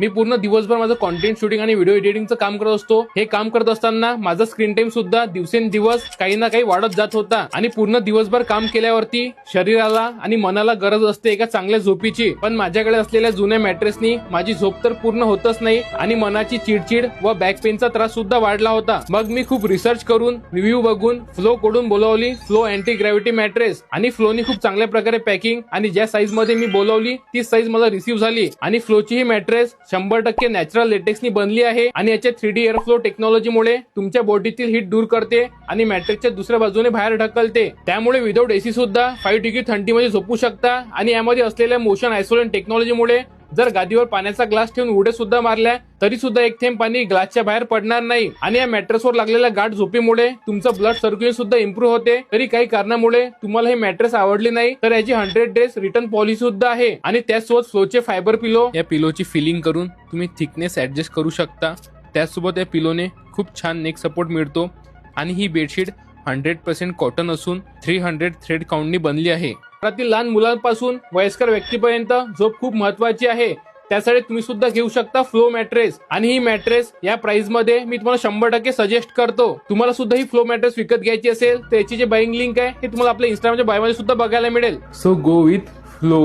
मी पूर्ण दिवसभर माझं कॉन्टेंट शूटिंग आणि व्हिडिओ एडिटिंगचं काम करत असतो. हे काम करत असताना माझा स्क्रीन टाइम सुद्धा दिवसेंदिवस काही ना काही वाढत जात होता. आणि पूर्ण दिवसभर काम केल्यावरती शरीराला आणि मनाला गरज असते एका चांगल्या झोपीची. पण माझ्याकडे असलेल्या जुन्या मॅट्रेसनी माझी झोप तर पूर्ण होतच नाही आणि मनाची चिडचिड व बॅक पेनचा त्रास सुद्धा वाढला होता. मग मी खूप रिसर्च करून रिव्ह्यू बघून फ्लो कडून बोलावली. फ्लो अँटी ग्रॅव्हिटी मॅट्रेस आणि फ्लोनी खूप चांगल्या प्रकारे पॅकिंग आणि ज्या साईजमध्ये मी बोलावली ती साईज मला रिसीव्ह झाली. आणि फ्लोची ही मॅट्रेस शंभर टक्के नॅचरल लेटेक्सनी बनली आहे आणि याच्या थ्री डी एअरफ्लो टेक्नॉलॉजीमुळे तुमच्या बॉडीतील हीट दूर करते आणि मॅट्रिकच्या दुसऱ्या बाजूने बाहेर ढकलते. त्यामुळे विदाऊट एसी सुद्धा फाईव्ह डिग्री थंडीमध्ये झोपू शकता आणि यामध्ये असलेल्या मोशन आयसोलेशन टेक्नॉलॉजीमुळे जर गादीवर पाण्याचा ग्लास ठेवून उड्या सुद्धा मारल्या तरी सुद्धा एक थेंब पाणी ग्लासच्या बाहेर पडणार नाही. आणि या मॅट्रेसवर लागलेल्या गाठ झोपीमुळे तुमचं ब्लड सर्क्युलेशन सुद्धा इम्प्रूव्ह होते. तरी काही कारणामुळे तुम्हाला हे मॅट्रेस आवडली नाही. तर याची हंड्रेड डेज रिटर्न पॉलिसी सुद्धा आहे. आणि त्यासोबत फ्लोचे फायबर पिलो या पिलोची फिलिंग करून तुम्ही थिकनेस ऍडजस्ट करू शकता. त्याचसोबत या पिलोने खूप छान नेक सपोर्ट मिळतो. आणि ही बेडशीट हंड्रेड पर्सेंट कॉटन असून थ्री हंड्रेड थ्रेड काउंटनी बनली आहे. घरातील लहान मुलांपासून वयस्कर व्यक्तीपर्यंत झोप खूप महत्वाची आहे त्यासाठी तुम्ही सुद्धा घेऊ शकता फ्लो मॅट्रेस आणि ही मॅट्रेस या प्राइसमध्ये मी तुम्हाला शंभर टक्के सजेस्ट करतो. तुम्हाला सुद्धा ही फ्लो मॅट्रेस विकत घ्यायची असेल तर याची जे बाईंग लिंक आहे हे तुम्हाला आपल्या इंस्टाग्रामच्या बायमध्ये सुद्धा बघायला मिळेल. So go with flow